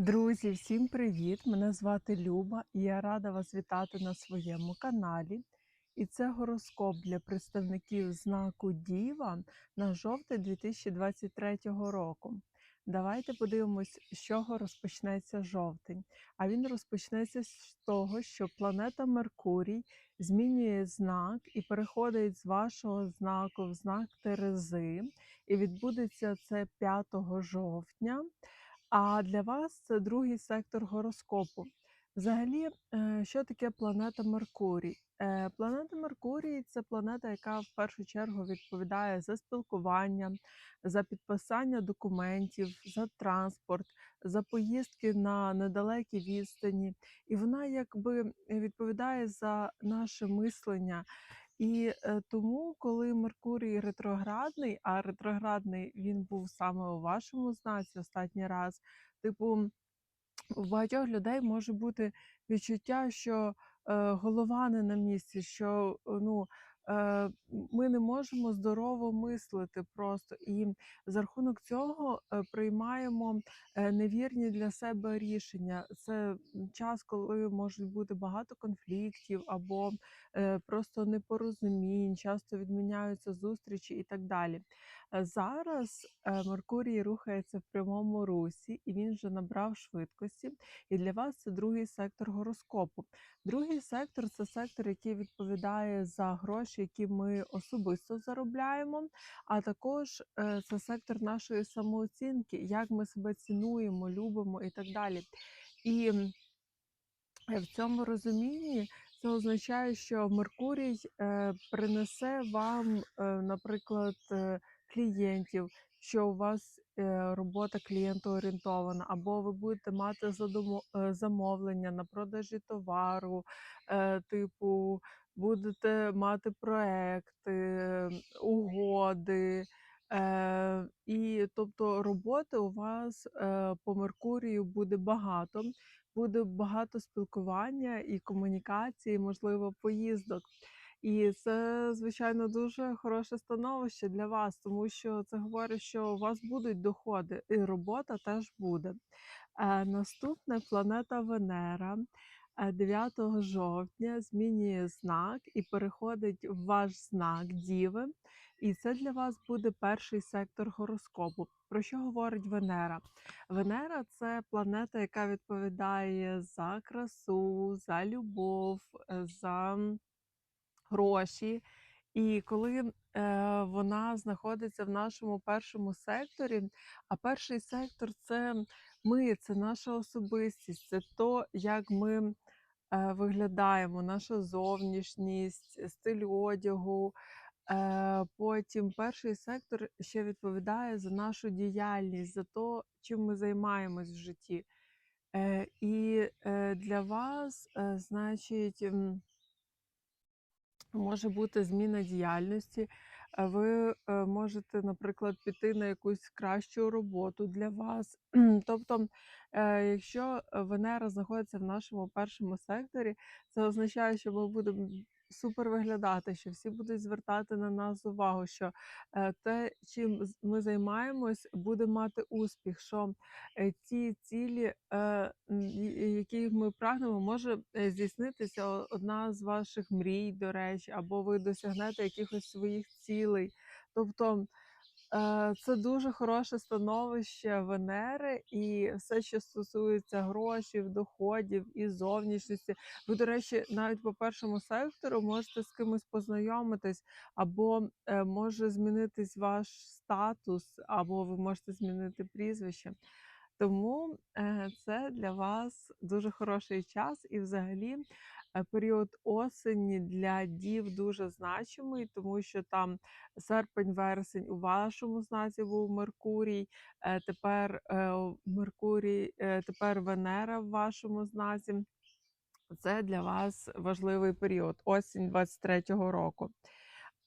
Друзі, всім привіт! Мене звати Люба, і я рада вас вітати на своєму каналі. І це гороскоп для представників знаку Діва на жовтень 2023 року. Давайте подивимось, з чого розпочнеться жовтень. А він розпочнеться з того, що планета Меркурій змінює знак і переходить з вашого знаку в знак Терези. І відбудеться це 5 жовтня. А для вас це другий сектор гороскопу. Взагалі, е, що таке планета Меркурій? Е, Планета Меркурій це планета, яка в першу чергу відповідає за спілкування, за підписання документів, за транспорт, за поїздки на недалекі відстані. І вона якби відповідає за наше мислення. І е, тому, коли Меркурій ретроградний, а ретроградний він був саме у вашому знаці останній раз, типу, у багатьох людей може бути відчуття, що е, голова не на місці, що е, ну, ми не можемо здорово мислити просто. І за рахунок цього е, приймаємо е, невірні для себе рішення. Це час, коли можуть бути багато конфліктів або е, просто непорозумінь, часто відміняються зустрічі і так далі. Е, Зараз е, Меркурій рухається в прямому русі, і він вже набрав швидкості. І для вас це другий сектор гороскопу. Другий сектор це сектор, який відповідає за гроші, які ми особисто заробляємо. А також е, це сектор нашої самооцінки, як ми себе цінуємо, любимо і так далі. І в цьому розумінні це означає, що Меркурій принесе вам, наприклад, клієнтів, що у вас е, робота клієнтоорієнтована, або ви будете мати е, замовлення на продажі товару, е, типу, будете мати проекти, угоди. Е, і тобто роботи у вас е, по Меркурію буде багато буде багато спілкування і комунікації, можливо, поїздок. І це, звичайно, дуже хороше становище для вас, тому що це говорить, що у вас будуть доходи, і робота теж буде. Е, наступне планета Венера е, 9 жовтня змінює знак і переходить в ваш знак Діви. І це для вас буде перший сектор гороскопу. Про що говорить Венера? Венера це планета, яка відповідає за красу, за любов, е, за гроші. І коли е, вона знаходиться в нашому першому секторі, а перший сектор це ми, це наша особистість, це то, як ми е, виглядаємо, наша зовнішність, стиль одягу. Е, потім перший сектор ще відповідає за нашу діяльність, за те, чим ми займаємось в житті. Е, і е, для вас, е, значить, може бути зміна діяльності. Ви е, можете, наприклад, піти на якусь кращу роботу для вас. Тобто, е, якщо Венера знаходиться в нашому першому секторі, це означає, що ми будемо супер виглядати, що всі будуть звертати на нас увагу, що е, те, чим ми займаємось, буде мати успіх. Що е, ті цілі, е, м, і- які ми прагнемо, може е, здійснитися одна з ваших мрій, до речі, або ви досягнете якихось своїх цілей. Тобто е, це дуже хороше становище Венери, і все, що стосується грошей, доходів і зовнішності. Ви, до речі, навіть по першому сектору можете з кимось познайомитись, або е, може змінитись ваш статус, або ви можете змінити прізвище. Тому е, це для вас дуже хороший час, і взагалі е, період осені для дів дуже значимий, тому що там серпень-вересень у вашому знаці був Меркурій, е, тепер е, Меркурій, е, тепер Венера в вашому знаці. Це для вас важливий період, осінь 23-го року.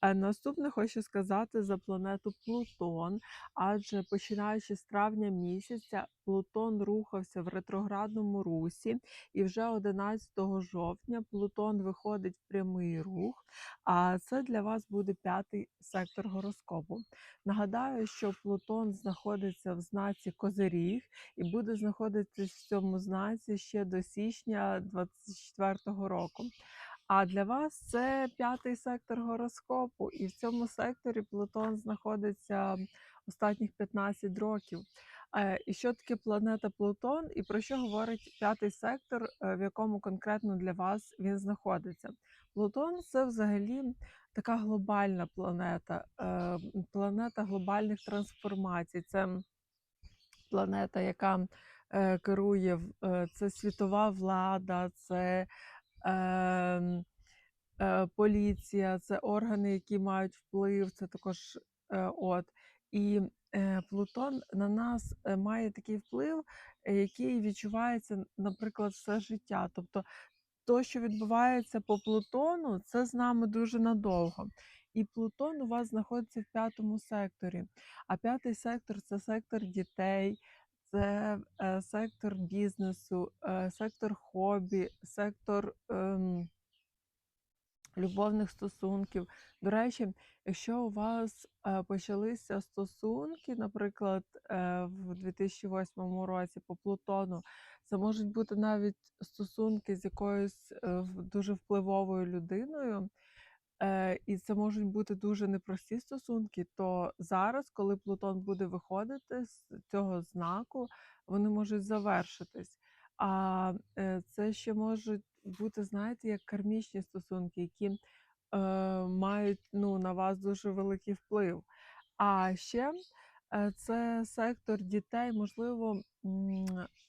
Наступне хочу сказати за планету Плутон, адже починаючи з травня місяця, Плутон рухався в ретроградному русі, і вже 11 жовтня Плутон виходить в прямий рух. А це для вас буде п'ятий сектор гороскопу. Нагадаю, що Плутон знаходиться в знаці Козиріг і буде знаходитись в цьому знаці ще до січня 2024 року. А для вас це п'ятий сектор гороскопу, і в цьому секторі Плутон знаходиться останніх 15 років. Е, І що таке планета Плутон, і про що говорить п'ятий сектор, е, в якому конкретно для вас він знаходиться? Плутон це взагалі така глобальна планета, е, планета глобальних трансформацій. Це планета, яка керує, це світова влада, це поліція, це органи, які мають вплив, це також е, от. І е, Плутон на нас е, має такий вплив, е, який відчувається, наприклад, все життя. Тобто то, що відбувається по Плутону, це з нами дуже надовго. І Плутон у вас знаходиться в п'ятому секторі. А п'ятий сектор це сектор дітей, це е, сектор бізнесу, е, сектор хобі, сектор. Ем, любовних стосунків. До речі, якщо у вас е, почалися стосунки, наприклад, в 2008 році по Плутону, це можуть бути навіть стосунки з якоюсь дуже впливовою людиною. Е, і це можуть бути дуже непрості стосунки, то зараз, коли Плутон буде виходити з цього знаку, вони можуть завершитись. А е, це ще можуть бути, знаєте, як кармічні стосунки, які е, мають ну, на вас дуже великий вплив. А ще це сектор дітей. Можливо,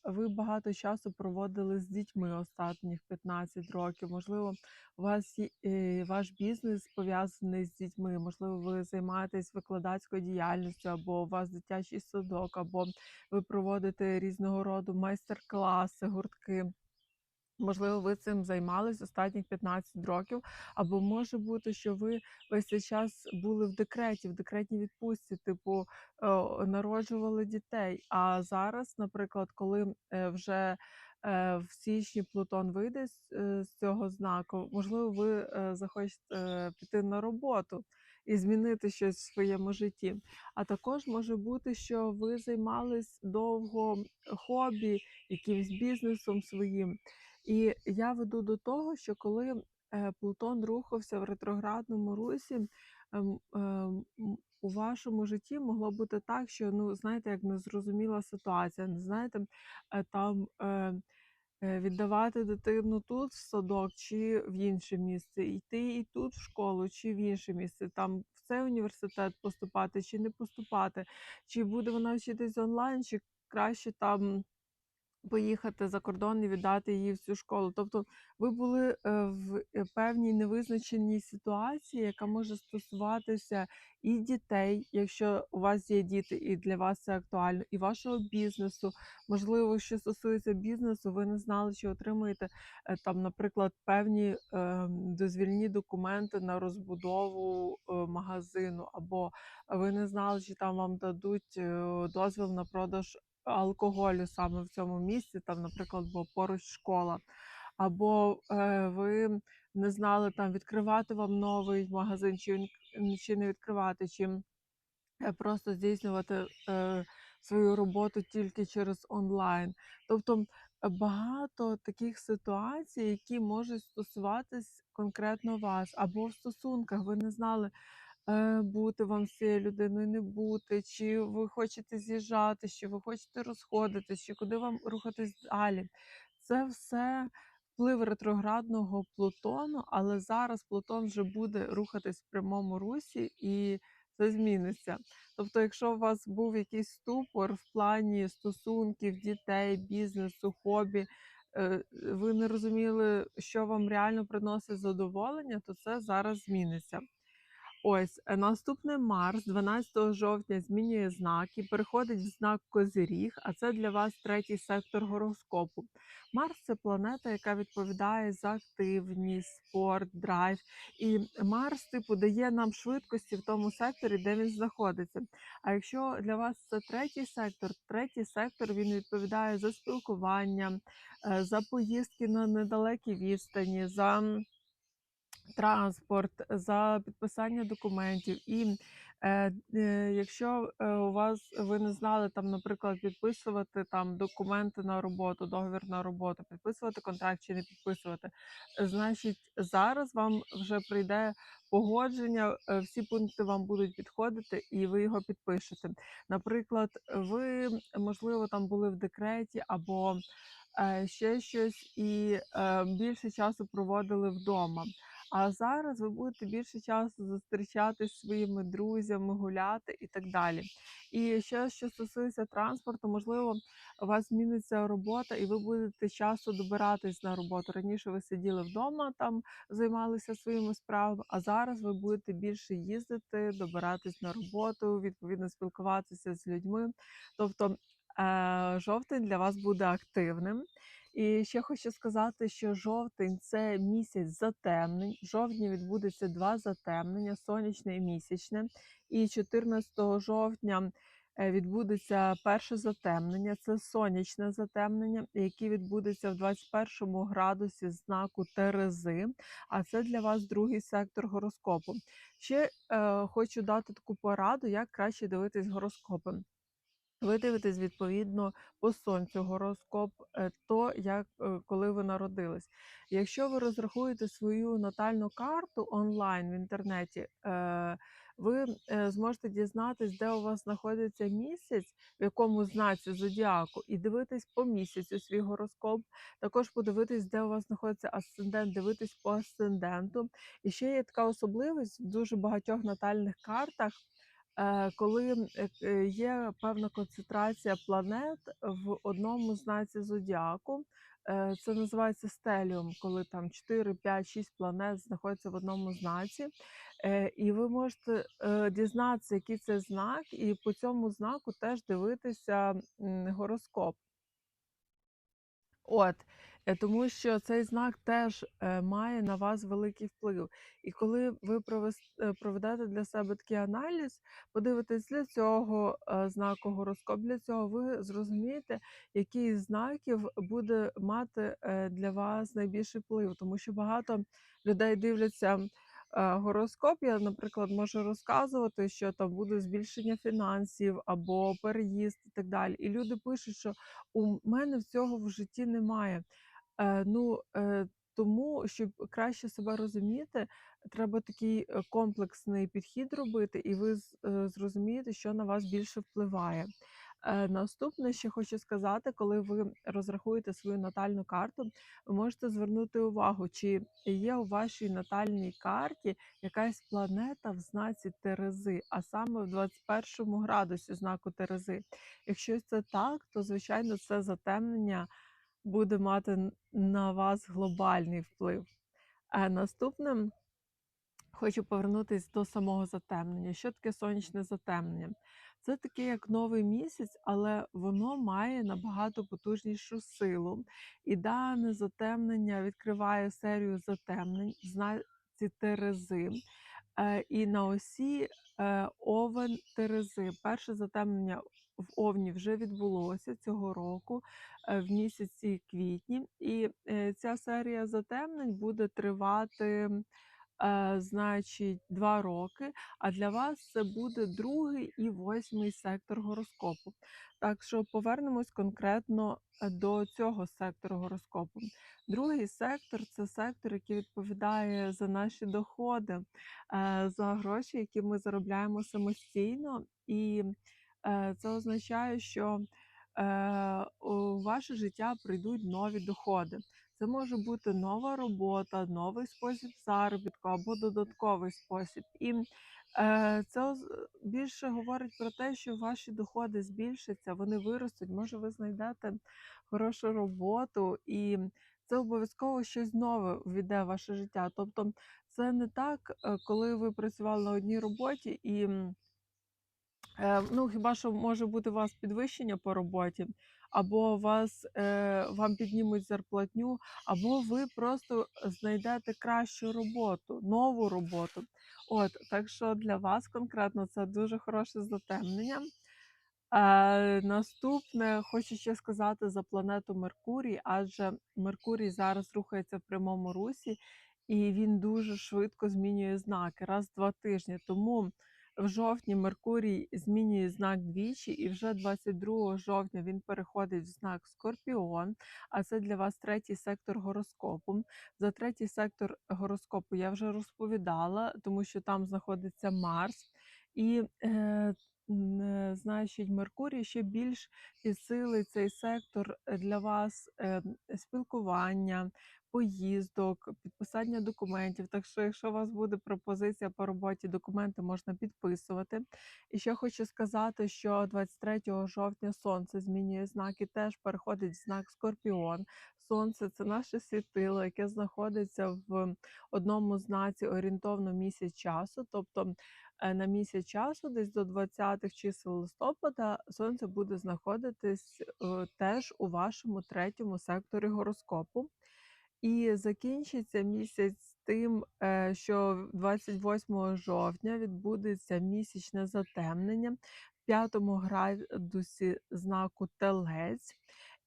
ви багато часу проводили з дітьми останніх 15 років. Можливо, у вас е, ваш бізнес пов'язаний з дітьми. Можливо, ви займаєтесь викладацькою діяльністю, або у вас дитячий садок, або ви проводите різного роду майстер-класи, гуртки. Можливо, ви цим займались останніх 15 років, або може бути, що ви весь цей час були в декреті, в декретній відпустці, типу е, народжували дітей. А зараз, наприклад, коли е, вже е, в січні Плутон вийде з, цього знаку, можливо, ви захочете піти на роботу і змінити щось в своєму житті. А також може бути, що ви займались довго хобі, якимсь бізнесом своїм. І я веду до того, що коли е, Плутон рухався в ретроградному русі, ем, ем, у вашому житті могло бути так, що ну знаєте, як незрозуміла ситуація, не знаєте, е, там е, віддавати дитину тут в садок чи в інше місце, йти і тут в школу, чи в інше місце, там в цей університет поступати чи не поступати, чи буде вона вчитись онлайн, чи краще там поїхати за кордон і віддати її в цю школу. Тобто ви були е, в е, певній невизначеній ситуації, яка може стосуватися і дітей, якщо у вас є діти, і для вас це актуально, і вашого бізнесу. Можливо, що стосується бізнесу, ви не знали, чи отримаєте е, там, наприклад, певні дозвільні документи на розбудову магазину, або ви не знали, чи там вам дадуть дозвіл на продаж алкоголю саме в цьому місці, там, наприклад, бо поруч школа, або е, ви не знали там відкривати вам новий магазин, чи, чи не відкривати, чи е, просто здійснювати е, свою роботу тільки через онлайн. Тобто багато таких ситуацій, які можуть стосуватись конкретно вас, або в стосунках ви не знали. Е, Бути вам з цією людиною, не бути, чи ви хочете з'їжджати, чи ви хочете розходитись, чи куди вам рухатись далі. Це все вплив ретроградного Плутону, але зараз Плутон вже буде рухатись в прямому русі і це зміниться. Тобто, якщо у вас був якийсь ступор в плані стосунків, дітей, бізнесу, хобі, е, ви не розуміли, що вам реально приносить задоволення, то це зараз зміниться. Ось, е, наступний Марс 12 жовтня змінює знак і переходить в знак Козиріг, а це для вас третій сектор гороскопу. Марс це планета, яка відповідає за активність, спорт, драйв. І Марс, типу, дає нам швидкості в тому секторі, де він знаходиться. А якщо для вас це третій сектор, третій сектор він відповідає за спілкування, е, за поїздки на недалекі відстані, за транспорт, за підписання документів. І е, е, якщо е, у вас ви не знали там, наприклад, підписувати там документи на роботу, договір на роботу, підписувати контракт чи не підписувати, значить зараз вам вже прийде погодження, е, всі пункти вам будуть підходити, і ви його підпишете. Наприклад, ви можливо там були в декреті або е, ще щось, і більше часу проводили вдома. А зараз ви будете більше часу зустрічатись своїми друзями, гуляти і так далі. І ще що стосується транспорту, можливо, у вас зміниться робота, і ви будете часто добиратись на роботу. Раніше ви сиділи вдома, там займалися своїми справами, а зараз ви будете більше їздити, добиратись на роботу, відповідно спілкуватися з людьми. Тобто е, жовтень для вас буде активним. І ще хочу сказати, що жовтень це місяць затемнень. В жовтні відбудеться два затемнення: сонячне і місячне. І 14 жовтня е, відбудеться перше затемнення, це сонячне затемнення, яке відбудеться в 21 градусі знаку Терези. А це для вас другий сектор гороскопу. Ще е, хочу дати таку пораду, як краще дивитись гороскопи. Ви дивитесь відповідно по сонцю гороскоп, е, то як е, коли ви народились. Якщо ви розрахуєте свою натальну карту онлайн в інтернеті, е, ви зможете дізнатись, де у вас знаходиться місяць, в якому знаці зодіаку, і дивитись по місяцю свій гороскоп. Також подивитись, де у вас знаходиться асцендент, дивитись по асценденту. І ще є така особливість в дуже багатьох натальних картах. Е, коли е, е, є певна концентрація планет в одному знаці зодіаку, це називається стеліум, коли там 4, 5, 6 планет знаходяться в одному знаці. І ви можете дізнатися, який це знак, і по цьому знаку теж дивитися гороскоп. От, тому що цей знак теж е, має на вас великий вплив. І коли ви е, проведете для себе такий аналіз, подивитесь для цього е, знаку гороскоп, для цього ви зрозумієте, який з знаків буде мати е, для вас найбільший вплив. Тому що багато людей дивляться е, гороскоп. Я, наприклад, можу розказувати, що там буде збільшення фінансів або переїзд і так далі. І люди пишуть, що у мене цього в житті немає. Е, ну, е, тому, щоб краще себе розуміти, треба такий е, комплексний підхід робити, і ви зрозумієте, що на вас більше впливає. Наступне, що хочу сказати, коли ви розрахуєте свою натальну карту, ви можете звернути увагу, чи є у вашій натальній карті якась планета в знаці Терези, а саме в 21 градусі знаку Терези. Якщо це так, то звичайно це затемнення буде мати на вас глобальний вплив. А наступним хочу повернутися до самого затемнення. Що таке сонячне затемнення? Це таке як новий місяць, але воно має набагато потужнішу силу. І дане затемнення відкриває серію затемнень знаці Терези. Е, І на осі е, Овен Терези. Перше затемнення в Овні вже відбулося цього року е, в місяці квітні, і е, ця серія затемнень буде тривати. е, Значить, два роки. А для вас це буде другий і восьмий сектор гороскопу. Так що повернемось конкретно до цього сектору гороскопу. Другий сектор це сектор, який відповідає за наші доходи, за гроші, які ми заробляємо самостійно, і це означає, що е, у ваше життя прийдуть нові доходи. Це може бути нова робота, новий спосіб заробітку або додатковий спосіб. І е, це більше говорить про те, що ваші доходи збільшаться, вони виростуть. Може, ви знайдете хорошу роботу, і це обов'язково щось нове увійде в ваше життя. Тобто, це не так, е, коли ви працювали на одній роботі і Е, ну, хіба що може бути у вас підвищення по роботі, або вас, е, вам піднімуть зарплатню, або ви просто знайдете кращу роботу, нову роботу. От, так що для вас конкретно це дуже хороше затемнення. Е, наступне хочу ще сказати за планету Меркурій, адже Меркурій зараз рухається в прямому русі, і він дуже швидко змінює знаки раз два тижні. Тому в жовтні Меркурій змінює знак двічі, і вже 22 жовтня він переходить в знак Скорпіон. А це для вас третій сектор гороскопу. За третій сектор гороскопу я вже розповідала, тому що там знаходиться Марс. І е, е, значить, Меркурій ще більш підсилить цей сектор для вас е, спілкування, поїздок, підписання документів. Так що, якщо у вас буде пропозиція по роботі, документи можна підписувати. І ще хочу сказати, що 23 жовтня сонце змінює знак і теж переходить в знак Скорпіон. Сонце це наше світило, яке знаходиться в одному знаці орієнтовно місяць часу. Тобто е, на місяць часу, десь до 20-х чисел листопада, сонце буде знаходитись е, теж у вашому третьому секторі гороскопу. І закінчиться місяць тим, е, що 28 жовтня відбудеться місячне затемнення в п'ятому градусі знаку Телець.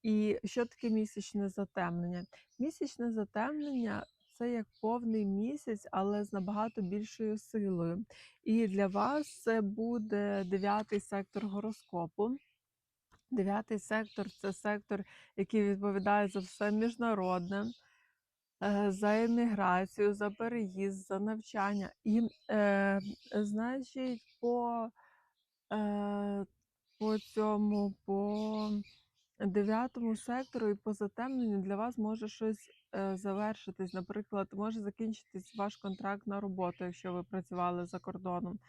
І що таке місячне затемнення? Місячне затемнення це як повний місяць, але з набагато більшою силою. І для вас це буде дев'ятий сектор гороскопу. Дев'ятий сектор це сектор, який відповідає за все міжнародне за еміграцію, за переїзд, за навчання. І, е, значить, по, е, по цьому, по дев'ятому сектору і по затемненню для вас може щось е, завершитись. Наприклад, може закінчитись ваш контракт на роботу, якщо ви працювали за кордоном.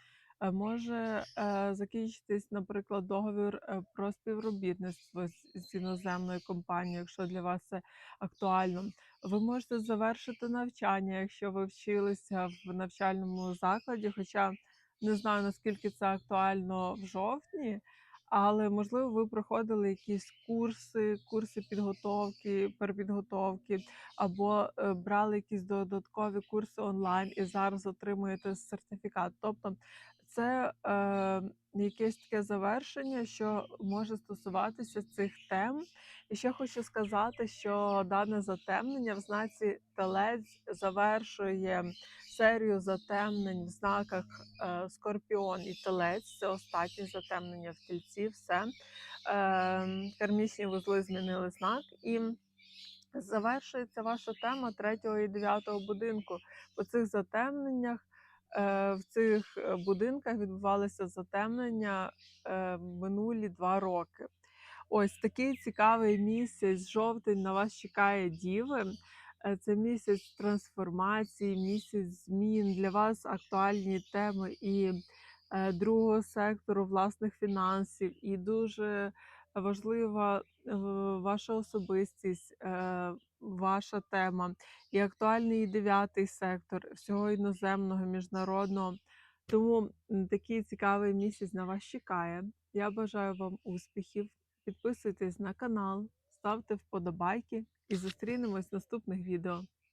Може е, закінчитись, наприклад, договір е, про співробітництво з, з іноземною компанією, якщо для вас це актуально. Ви можете завершити навчання, якщо ви вчилися в навчальному закладі, хоча не знаю, наскільки це актуально в жовтні, але можливо ви проходили якісь курси, курси підготовки, перепідготовки, або е, брали якісь додаткові курси онлайн і зараз отримуєте сертифікат. Тобто це е, якесь таке завершення, що може стосуватися цих тем. І ще хочу сказати, що дане затемнення в знаці Телець завершує серію затемнень в знаках е, Скорпіон і Телець. Це останнє затемнення в тільці. Все е, кармічні вузли змінили знак і. Завершується ваша тема третього і дев'ятого будинку. По цих затемненнях в цих е, будинках відбувалися затемнення е, минулі два роки. Ось такий цікавий місяць, жовтень на вас чекає діви. Е, Це місяць трансформації, місяць змін. Для вас актуальні теми і е, другого сектору власних фінансів, і дуже важлива е, ваша особистість, е, ваша тема, і актуальний і дев'ятий сектор всього іноземного, міжнародного. Тому такий цікавий місяць на вас чекає. Я бажаю вам успіхів. Підписуйтесь на канал, ставте вподобайки і зустрінемось в наступних відео.